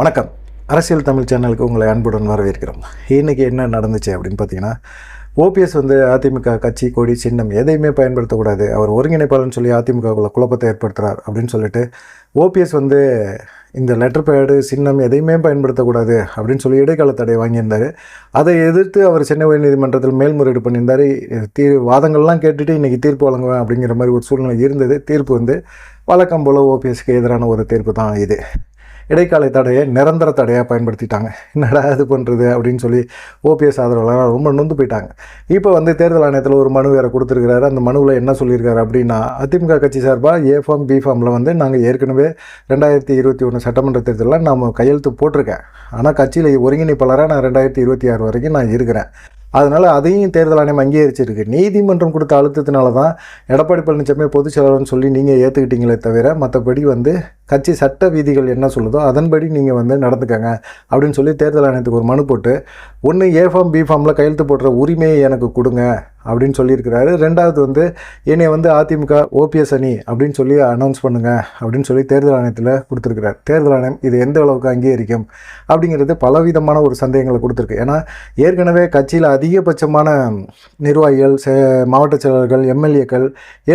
வணக்கம். அரசியல் தமிழ் சேனலுக்கு உங்களை அன்புடன் வரவேற்கிறோம். இன்றைக்கி என்ன நடந்துச்சு அப்படின்னு பார்த்தீங்கன்னா ஓபிஎஸ் வந்து அதிமுக கட்சி கொடி சின்னம் எதையுமே பயன்படுத்தக்கூடாது. அவர் ஒருங்கிணைப்பாளர்னு சொல்லி அதிமுகவுக்குள்ள குழப்பத்தை ஏற்படுத்துகிறார் அப்படின்னு சொல்லிட்டு ஓபிஎஸ் வந்து இந்த லெட்டர் பேடு சின்னம் எதையுமே பயன்படுத்தக்கூடாது அப்படின்னு சொல்லி இடைக்கால தடை வாங்கியிருந்தார். அதை எதிர்த்து அவர் சென்னை உயர்நீதிமன்றத்தில் மேல்முறையீடு பண்ணியிருந்தார். தீ வாதங்கள்லாம் கேட்டுட்டு இன்றைக்கி தீர்ப்பு வழங்குவேன் அப்படிங்கிற மாதிரி ஒரு சூழ்நிலை இருந்தது. தீர்ப்பு வந்து வழக்கம் போல் ஓபிஎஸ்க்கு எதிரான ஒரு தீர்ப்பு தான் இது. இடைக்கால தடையை நிரந்தர தடையாக பயன்படுத்திட்டாங்க. என்னடா இது பண்ணுறது அப்படின்னு சொல்லி ஓபிஎஸ் ஆதரவாளர்கள் ரொம்ப நொந்து போயிட்டாங்க. இப்போ வந்து தேர்தல் ஆணையத்தில் ஒரு மனு வேறு கொடுத்துருக்கிறாரு. அந்த மனுவில் என்ன சொல்லியிருக்காரு அப்படின்னா அதிமுக கட்சி சார்பாக ஏ ஃபார்ம் பி ஃபார்மில் வந்து நாங்கள் ஏற்கனவே ரெண்டாயிரத்தி இருபத்தி ஒன்று சட்டமன்ற தேர்தலில் நாம் கையெழுத்து போட்டிருக்கேன். ஆனால் கட்சியில் ஒருங்கிணைப்பாளராக நான் ரெண்டாயிரத்தி இருபத்தி ஆறு வரைக்கும் நான் இருக்கிறேன். அதனால் அதையும் தேர்தல் ஆணையம் அங்கீகரிச்சிருக்கு. நீதிமன்றம் கொடுத்த அழுத்தத்தினால தான் எடப்பாடி பழனிசாமி பொதுச் செயலாளர்னு சொல்லி நீங்கள் ஏற்றுக்கிட்டீங்களே தவிர மற்றபடி வந்து கட்சி சட்ட விதிகள் என்ன சொல்லுதோ அதன்படி நீங்கள் வந்து நடந்துக்கங்க அப்படின்னு சொல்லி தேர்தல் ஆணையத்துக்கு ஒரு மனு போட்டு ஒன்று ஏ ஃபார்ம் பி ஃபார்மில் கையெழுத்து போடுற உரிமையை எனக்கு கொடுங்க அப்படின்னு சொல்லியிருக்கிறாரு. ரெண்டாவது வந்து என்னை வந்து அதிமுக ஓபிஎஸ் அணி அப்படின்னு சொல்லி அனௌன்ஸ் பண்ணுங்கள் அப்படின்னு சொல்லி தேர்தல் ஆணையத்தில் கொடுத்துருக்கிறார். தேர்தல் ஆணையம் இது எந்த அளவுக்கு அங்கீகரிக்கும் அப்படிங்கிறது பலவிதமான ஒரு சந்தேகங்களை கொடுத்துருக்கு. ஏன்னா ஏற்கனவே கட்சியில் அதிகபட்சமான நிர்வாகிகள் மாவட்ட செயலர்கள் எம்எல்ஏக்கள்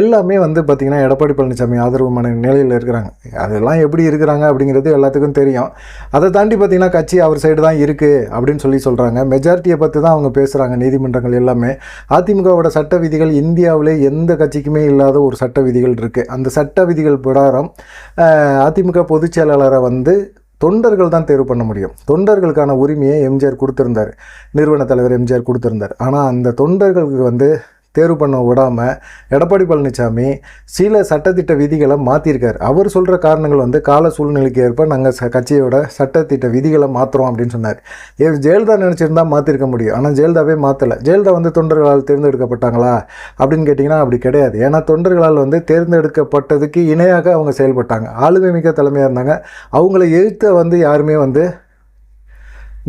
எல்லாமே வந்து பார்த்திங்கன்னா எடப்பாடி பழனிசாமி ஆதரவுமான நிலையில் இருக்கிறாங்க. அதெல்லாம் எப்படி இருக்கிறாங்க அப்படிங்கிறது எல்லாத்துக்கும் தெரியும். அதை தாண்டி பார்த்திங்கன்னா கட்சி அவர் சைடு தான் இருக்குது அப்படின்னு சொல்லி சொல்கிறாங்க மெஜாரிட்டியை பற்றி தான் அவங்க பேசுகிறாங்க நீதிமன்றங்கள் எல்லாமே. அதிமுக திமுகவோட சட்ட விதிகள் இந்தியாவிலே எந்த கட்சிக்குமே இல்லாத ஒரு சட்ட விதிகள் இருக்குது அந்த சட்ட விதிகள் பிரகாரம் அதிமுக பொதுச் செயலாளரை வந்து தொண்டர்கள் தான் தேர்வு பண்ண முடியும். தொண்டர்களுக்கான உரிமையை எம்ஜிஆர் கொடுத்துருந்தார். நிறுவன தலைவர் எம்ஜிஆர் கொடுத்துருந்தார். ஆனால் அந்த தொண்டர்களுக்கு வந்து தேர்வு பண்ண விடாமல் எடப்பாடி பழனிசாமி சில சட்டத்திட்ட விதிகளை மாற்றிருக்கார் அவர் சொல்கிற காரணங்கள் வந்து கால சூழ்நிலைக்கு ஏற்ப நாங்கள் ச கட்சியோட சட்டத்திட்ட விதிகளை மாற்றுறோம் அப்படின்னு சொன்னார். ஏ ஜெயலலிதா நினச்சிருந்தா மாற்றிருக்க முடியும். ஆனால் ஜெயலலிதாவே மாற்றலை ஜெயலலிதா வந்து தொண்டர்களால் தேர்ந்தெடுக்கப்பட்டாங்களா அப்படின்னு கேட்டிங்கன்னா அப்படி கிடையாது. ஏன்னா தொண்டர்களால் வந்து தேர்ந்தெடுக்கப்பட்டதுக்கு இணையாக அவங்க செயல்பட்டாங்க. ஆளுமை மிக்க தலைமையாக இருந்தாங்க. அவங்கள எழுத்த வந்து யாருமே வந்து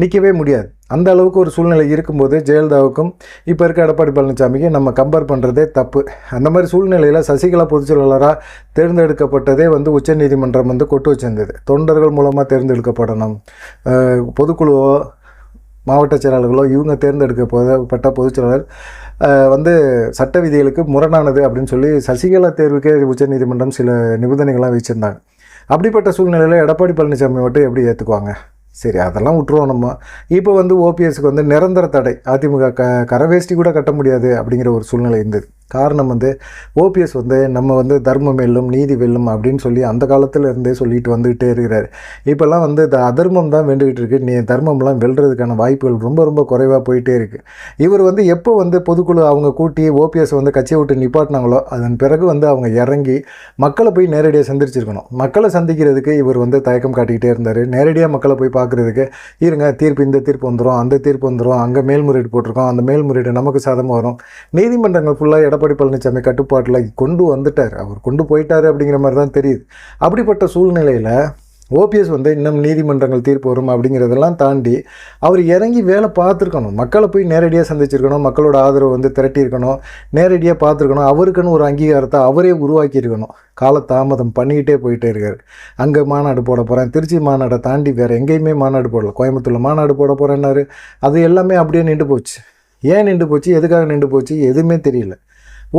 நிற்கவே முடியாது. அந்த அளவுக்கு ஒரு சூழ்நிலை இருக்கும்போது ஜெயலலிதாவுக்கும் இப்போ இருக்க எடப்பாடி பழனிசாமிக்கு நம்ம கம்பேர் பண்ணுறதே தப்பு. அந்த மாதிரி சூழ்நிலையில் சசிகலா பொதுச்செயலாளராக தேர்ந்தெடுக்கப்பட்டதே வந்து உச்சநீதிமன்றம் வந்து கொட்டு வச்சிருந்தது. தொண்டர்கள் மூலமாக தேர்ந்தெடுக்கப்படணும். பொதுக்குழுவோ மாவட்ட செயலாளர்களோ இவங்க தேர்ந்தெடுக்கப்பட்ட பொதுச் பொதுச்செயலாளர் வந்து சட்ட விதிகளுக்கு முரணானது அப்படின்னு சொல்லி சசிகலா தேர்வுக்கே உச்சநீதிமன்றம் சில நிபந்தனைகள்லாம் வச்சுருந்தாங்க. அப்படிப்பட்ட சூழ்நிலையில் எடப்பாடி பழனிசாமி மட்டும் எப்படி ஏற்றுக்குவாங்க சரி அதெல்லாம் விட்டுருவோம் நம்ம. இப்போ வந்து ஓபிஎஸ்க்கு வந்து நிரந்தர தடை. அதிமுக க கரவேஷ்டி கூட கட்ட முடியாது அப்படிங்கிற ஒரு சூழ்நிலை இருந்தது. காரணம் வந்து ஓபிஎஸ் வந்து நம்ம வந்து தர்மம் வெல்லும் நீதி வெல்லும் அப்படின்னு சொல்லி அந்த காலத்தில் இருந்தே சொல்லிட்டு வந்துகிட்டே இருக்கிறார். இப்போல்லாம் வந்து இந்த அதர்மம் தான் வெண்டுகிட்டு இருக்கு. நீ தர்மம்லாம் வெல்றதுக்கான வாய்ப்புகள் ரொம்ப ரொம்ப குறைவாக போயிட்டே இருக்குது இவர் வந்து எப்போ வந்து பொதுக்குழு அவங்க கூட்டி ஓபிஎஸ் வந்து கட்சியை விட்டு நிப்பாட்டினாங்களோ அதன் பிறகு வந்து அவங்க இறங்கி மக்களை போய் நேரடியாக சந்திச்சிருக்கணும். மக்களை சந்திக்கிறதுக்கு இவர் வந்து தயக்கம் காட்டிக்கிட்டே இருந்தார். நேரடியாக மக்களை போய் பார்க்குறதுக்கு இருங்க தீர்ப்பு இந்த தீர்ப்பு வந்துடும் அந்த தீர்ப்பு வந்துடும் அங்கே மேல்முறையீடு போட்டிருக்கோம் அந்த மேல்முறையீடு நமக்கு சாதமாக வரும். நீதிமன்றங்கள் ஃபுல்லாக எடப்பாடி பழனிசாமி கட்டுப்பாட்டில் கொண்டு வந்துட்டார். அவர் கொண்டு போயிட்டாரு அப்படிங்கிற மாதிரி தான் தெரியுது. அப்படிப்பட்ட சூழ்நிலையில் ஓபிஎஸ் வந்து இன்னும் நீதிமன்றங்கள் தீர்ப்பு வரும் அப்படிங்கிறதெல்லாம் தாண்டி அவர் இறங்கி வேலை பார்த்துருக்கணும். மக்களை போய் நேரடியாக சந்திச்சிருக்கணும். மக்களோட ஆதரவு வந்து திரட்டியிருக்கணும். நேரடியாக பார்த்துருக்கணும். அவருக்குன்னு ஒரு அங்கீகாரத்தை அவரே உருவாக்கியிருக்கணும். காலதாமதம் பண்ணிக்கிட்டே போயிட்டே இருக்கார். அங்கே மாநாடு போட போகிறேன் திருச்சி மாநாடை தாண்டி வேறு எங்கேயுமே மாநாடு போடல. கோயம்புத்தூரில் மாநாடு போட போகிறேன்னாரு அது எல்லாமே அப்படியே நின்று போச்சு. ஏன் நின்று போச்சு? எதுக்காக நின்று போச்சு? எதுவுமே தெரியல.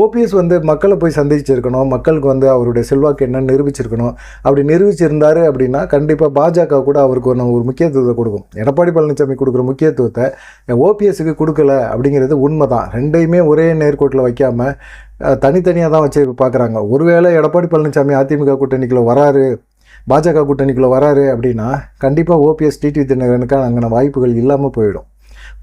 ஓபிஎஸ் வந்து மக்களை போய் சந்திச்சிருக்கணும் மக்களுக்கு வந்து அவருடைய செல்வாக்கு என்னன்னு நிரூபிச்சிருக்கணும். அப்படி நிரூபிச்சிருந்தாரு அப்படின்னா கண்டிப்பாக பாஜக கூட அவருக்கு ஒன்று ஒரு முக்கியத்துவத்தை கொடுக்கும். எடப்பாடி பழனிசாமி கொடுக்குற முக்கியத்துவத்தை ஓபிஎஸ்க்கு கொடுக்கல அப்படிங்கிறது உண்மை தான் ரெண்டையுமே ஒரே நேர்கோட்டில் வைக்காமல் தனித்தனியாக தான் வச்சு பார்க்குறாங்க ஒருவேளை எடப்பாடி பழனிசாமி அதிமுக கூட்டணிக்குள்ள வராரு பாஜக கூட்டணிக்குள்ளே வராரு அப்படின்னா கண்டிப்பாக ஓபிஎஸ் டிடி தினகரனுக்கான அங்கே வாய்ப்புகள் இல்லாமல் போயிடும்.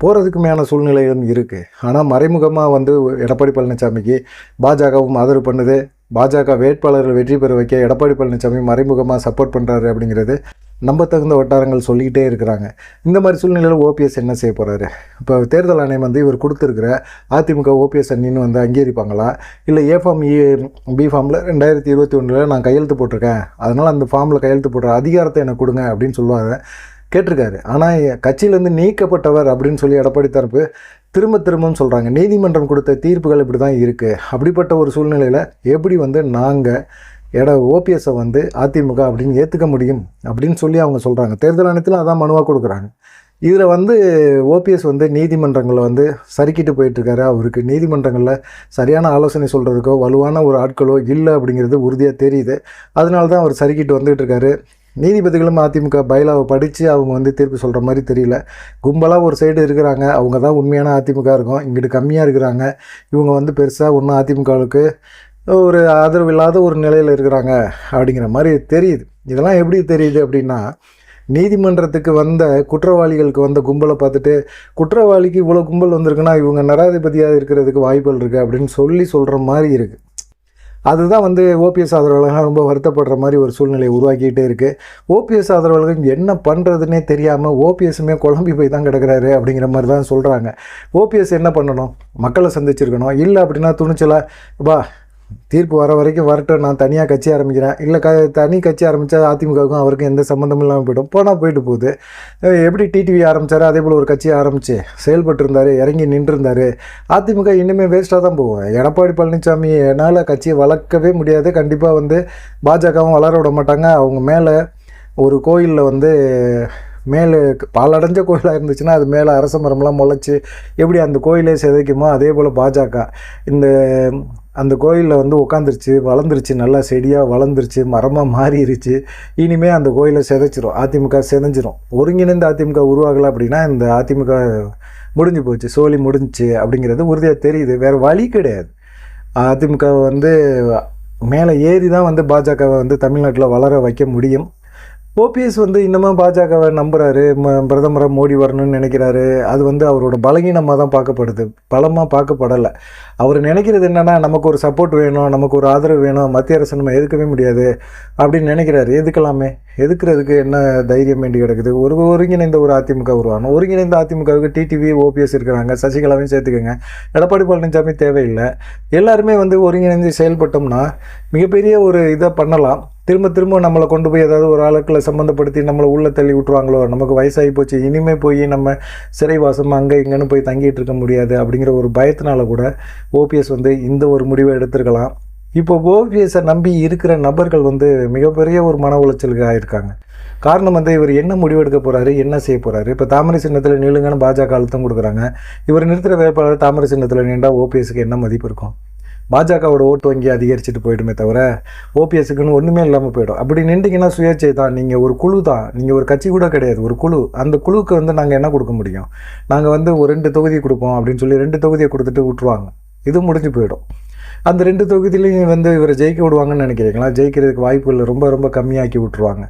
போகிறதுக்குமையான சூழ்நிலைகளும் இருக்குது ஆனால் மறைமுகமாக வந்து எடப்பாடி பழனிசாமிக்கு பாஜகவும் ஆதரவு பண்ணுது. பாஜக வேட்பாளர்கள் வெற்றி பெற வைக்க எடப்பாடி பழனிசாமி மறைமுகமாக சப்போர்ட் பண்ணுறாரு அப்படிங்கிறது நம்ப தகுந்த வட்டாரங்கள் சொல்லிக்கிட்டே இருக்கிறாங்க. இந்த மாதிரி சூழ்நிலையில் ஓபிஎஸ் என்ன செய்ய போகிறாரு இப்போ தேர்தல் ஆணையம் வந்து இவர் கொடுத்துருக்குற அதிமுக ஓபிஎஸ் அண்ணின்னு வந்து அங்கீகரிப்பாங்களா? இல்லை ஏ ஃபார்ம் இ பி ஃபார்மில் ரெண்டாயிரத்தி இருபத்தி ஒன்றில் நான் கையெழுத்து போட்டிருக்கேன். அதனால் அந்த ஃபார்மில் கையெழுத்து போடுற அதிகாரத்தை எனக்கு கொடுங்க அப்படின்னு சொல்லுவாங்க. கேட்டிருக்காரு. ஆனால் கட்சியிலேருந்து நீக்கப்பட்டவர் அப்படின்னு சொல்லி எடப்பாடி தரப்பு திரும்ப திரும்பன்னு சொல்கிறாங்க நீதிமன்றம் கொடுத்த தீர்ப்புகள் இப்படி தான் இருக்குது அப்படிப்பட்ட ஒரு சூழ்நிலையில் எப்படி வந்து நாங்கள் எட ஓபிஎஸ்ஸை வந்து அதிமுக அப்படின்னு ஏற்றுக்க முடியும் அப்படின்னு சொல்லி அவங்க சொல்கிறாங்க தேர்தல் ஆணையத்தில் அதான் மனுவாக கொடுக்குறாங்க. இதில் வந்து ஓபிஎஸ் வந்து நீதிமன்றங்களில் வந்து சறுக்கிட்டு போயிட்டுருக்காரு. அவருக்கு நீதிமன்றங்களில் சரியான ஆலோசனை சொல்கிறதுக்கோ வலுவான ஒரு ஆட்களோ இல்லை அப்படிங்கிறது உறுதியாக தெரியுது. அதனால தான் அவர் சறுக்கிட்டு வந்துகிட்டு இருக்காரு. நீதிபதிகளும் அதிமுக பைலாவை படித்து அவங்க வந்து தீர்ப்பு சொல்கிற மாதிரி தெரியல. கும்பலாக ஒரு சைடு இருக்கிறாங்க. அவங்க தான் உண்மையான அதிமுக இருக்கும். இங்கிட்டு கம்மியாக இருக்கிறாங்க. இவங்க வந்து பெருசாக ஒன்றும் அதிமுகவுக்கு ஒரு ஆதரவு இல்லாத ஒரு நிலையில் இருக்கிறாங்க அப்படிங்கிற மாதிரி தெரியுது. இதெல்லாம் எப்படி தெரியுது அப்படின்னா நீதிமன்றத்துக்கு வந்த குற்றவாளிகளுக்கு வந்த கும்பலை பார்த்துட்டு குற்றவாளிக்கு இவ்வளோ கும்பல் வந்திருக்குன்னா இவங்க நராதிபதியாக இருக்கிறதுக்கு வாய்ப்புகள் இருக்குது அப்படின்னு சொல்லி சொல்கிற மாதிரி இருக்குது அதுதான் வந்து ஓபிஎஸ் ஆதரவாளர்கள் ரொம்ப வருத்தப்படுற மாதிரி ஒரு சூழ்நிலையை உருவாக்கிட்டே இருக்குது ஓபிஎஸ் ஆதரவாளர்கள் என்ன பண்ணுறதுனே தெரியாமல் ஓபிஎஸ்ஸுமே குழம்பி போய் தான் கிடக்கிறாரு அப்படிங்கிற மாதிரி தான் சொல்கிறாங்க ஓபிஎஸ் என்ன பண்ணணும்? மக்களை சந்திச்சிருக்கணும். இல்லை அப்படின்னா துணிச்சலாக வா தீர்ப்பு வர வரைக்கும் வரட்டும் நான் தனியாக கட்சி ஆரம்பிக்கிறேன். இல்லை க தனி கட்சி ஆரம்பித்தா அதிமுகவுக்கும் அவருக்கும் எந்த சம்மந்தமும் இல்லாமல் போய்டும். போனால் போயிட்டு போகுது. எப்படி டிடிவி ஆரம்பித்தார் அதே போல் ஒரு கட்சியை ஆரம்பித்து செயல்பட்டு இருந்தார் இறங்கி நின்றுருந்தார் அதிமுக இன்னுமே வேஸ்ட்டாக தான் போவோம் எடப்பாடி பழனிசாமி என்னால் கட்சியை வளர்க்கவே முடியாது. கண்டிப்பாக வந்து பாஜகவும் வளர விட மாட்டாங்க. அவங்க மேலே ஒரு கோயிலில் வந்து மேலே பாலடைஞ்ச கோயிலாக இருந்துச்சுன்னா அது மேலே அரச மரம்லாம் முளைச்சி எப்படி அந்த கோயிலே சிதைக்குமோ அதே போல் பாஜக. இந்த அந்த கோயிலில் வந்து உட்காந்துருச்சு வளர்ந்துருச்சு நல்லா செடியாக வளர்ந்துருச்சு மரமாக மாறிடுச்சு இனிமேல் அந்த கோயிலை சிதைச்சிரும் அதிமுக சிதைஞ்சிரும். ஒருங்கிணைந்த அதிமுக உருவாகலை அப்படின்னா இந்த அதிமுக முடிஞ்சு போச்சு சோழி முடிஞ்சுச்சு அப்படிங்கிறது உறுதியாக தெரியுது. வேறு வழி கிடையாது. அதிமுக வந்து மேலே ஏறி தான் வந்து பாஜகவை வந்து தமிழ்நாட்டில் வளர வைக்க முடியும். ஓபிஎஸ் வந்து இன்னமும் பாஜகவை நம்புகிறாரு ம பிரதமராக மோடி வரணும்னு நினைக்கிறாரு. அது வந்து அவரோட பலகீனமாக தான் பார்க்கப்படுது. பலமாக பார்க்கப்படலை. அவர் நினைக்கிறது என்னென்னா நமக்கு ஒரு சப்போர்ட் வேணும் நமக்கு ஒரு ஆதரவு வேணும் மத்திய அரசு நம்ம எதுக்கவே முடியாது அப்படின்னு நினைக்கிறாரு. எதுக்கலாமே எதுக்குறதுக்கு என்ன தைரியம் வேண்டி கிடக்குது? ஒரு ஒருங்கிணைந்த ஒரு அதிமுக உருவாகணும். ஒருங்கிணைந்த அதிமுகவுக்கு டிடிவி ஓபிஎஸ் இருக்கிறாங்க. சசிகலாவையும் சேர்த்துக்கோங்க. எடப்பாடி பழனிசாமி தேவையில்லை. எல்லாருமே வந்து ஒருங்கிணைந்து செயல்பட்டோம்னா மிகப்பெரிய ஒரு இதை பண்ணலாம். திரும்ப திரும்ப நம்மளை கொண்டு போய் ஏதாவது ஒரு ஆளுக்களை சம்மந்தப்படுத்தி நம்மளை உள்ளே தள்ளி விட்ருவாங்களோ நமக்கு வயசாகி போச்சு இனிமேல் போய் நம்ம சிறைவாசம் அங்கே இங்கேன்னு போய் தங்கிட்டு இருக்க முடியாது அப்படிங்கிற ஒரு பயத்தினால கூட ஓபிஎஸ் வந்து இந்த ஒரு முடிவை எடுத்திருக்கலாம். இப்போ ஓபிஎஸை நம்பி இருக்கிற நபர்கள் வந்து மிகப்பெரிய ஒரு மன உளைச்சலுக்கு ஆயிருக்காங்க. காரணம் வந்து இவர் என்ன முடிவெடுக்க போகிறாரு என்ன செய்ய போகிறாரு இப்போ தாமரை சின்னத்தில் நீளுங்கன்னு பாஜக அழுத்தம் கொடுக்குறாங்க. இவர் நிறுத்துகிற வேட்பாளர் தாமரை சின்னத்தில் நின்றா ஓபிஎஸ்க்கு என்ன மதிப்பு இருக்கும்? பாஜகவோட ஓட்டு வங்கி அதிகரிச்சுட்டு போயிடுமே தவிர ஓபிஎஸ்க்குன்னு ஒன்றுமே இல்லாமல் போயிடும். அப்படி நின்றீங்கன்னா சுயேட்சை தான். நீங்கள் ஒரு குழு தான். நீங்கள் ஒரு கட்சி கூட கிடையாது. ஒரு குழு. அந்த குழுவுக்கு வந்து நாங்கள் என்ன கொடுக்க முடியும்? நாங்கள் வந்து ஒரு ரெண்டு தொகுதி கொடுப்போம் அப்படின்னு சொல்லி ரெண்டு தொகுதியை கொடுத்துட்டு விட்ருவாங்க இது முடிஞ்சு போயிடும். அந்த ரெண்டு தொகுதியிலையும் வந்து இவரை ஜெயிக்க விடுவாங்கன்னு நினைக்கிறீங்களா? ஜெயிக்கிறதுக்கு வாய்ப்புகள் ரொம்ப ரொம்ப கம்மியாக்கி விட்ருவாங்க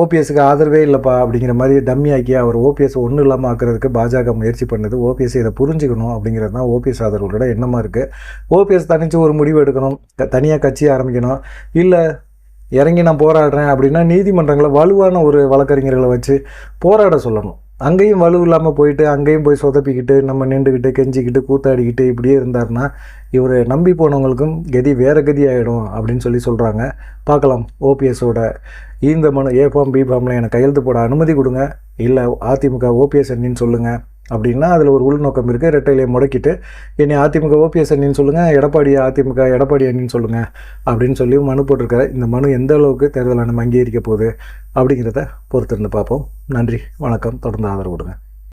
ஓபிஎஸ்க்கு ஆதரவே இல்லைப்பா அப்படிங்கிற மாதிரி டம்மியாக்கி அவர் ஓபிஎஸ் ஒன்றும் இல்லாமல் ஆக்கிறதுக்கு பாஜக முயற்சி பண்ணுது. ஓபிஎஸ் இதை புரிஞ்சுக்கணும் அப்படிங்கிறது தான் ஓபிஎஸ் ஆதரவுகளோட எண்ணமாக இருக்குது ஓபிஎஸ் தனித்து ஒரு முடிவு எடுக்கணும். தனியாக கட்சி ஆரம்பிக்கணும். இல்லை இறங்கி நான் போராடுறேன் அப்படின்னா நீதிமன்றங்களை வலுவான ஒரு வழக்கறிஞர்களை வச்சு போராட சொல்லணும். அங்கேயும் வலு இல்லாமல் போயிட்டு அங்கேயும் போய் சொதப்பிக்கிட்டு நம்ம நின்றுக்கிட்டு கெஞ்சிக்கிட்டு கூத்தாடிக்கிட்டு இப்படியே இருந்தாருன்னா இவரை நம்பி போனவங்களுக்கும் கதி வேறு கதி ஆகிடும் அப்படின்னு சொல்லி சொல்கிறாங்க பார்க்கலாம் ஓபிஎஸோட இந்த மனு ஏ ஃபார்ம் பி ஃபார்மில் எனக்கு கையெழுத்து போட அனுமதி கொடுங்க. இல்லை அதிமுக ஓபிஎஸ் அண்ணின்னு சொல்லுங்கள் அப்படின்னா அதில் ஒரு உள்நோக்கம் இருக்குது ரெட்டையிலே முடக்கிட்டு என்னை அதிமுக ஓபிஎஸ் அண்ணின்னு சொல்லுங்கள் எடப்பாடி அதிமுக எடப்பாடி அண்ணின்னு சொல்லுங்கள் அப்படின்னு சொல்லி மனு போட்டிருக்காரு. இந்த மனு எந்த அளவுக்கு தேர்தலான அங்கீகரிக்க போகுது அப்படிங்கிறத பொறுத்திருந்து பார்ப்போம். நன்றி வணக்கம். தொடர்ந்து ஆதரவு கொடுங்க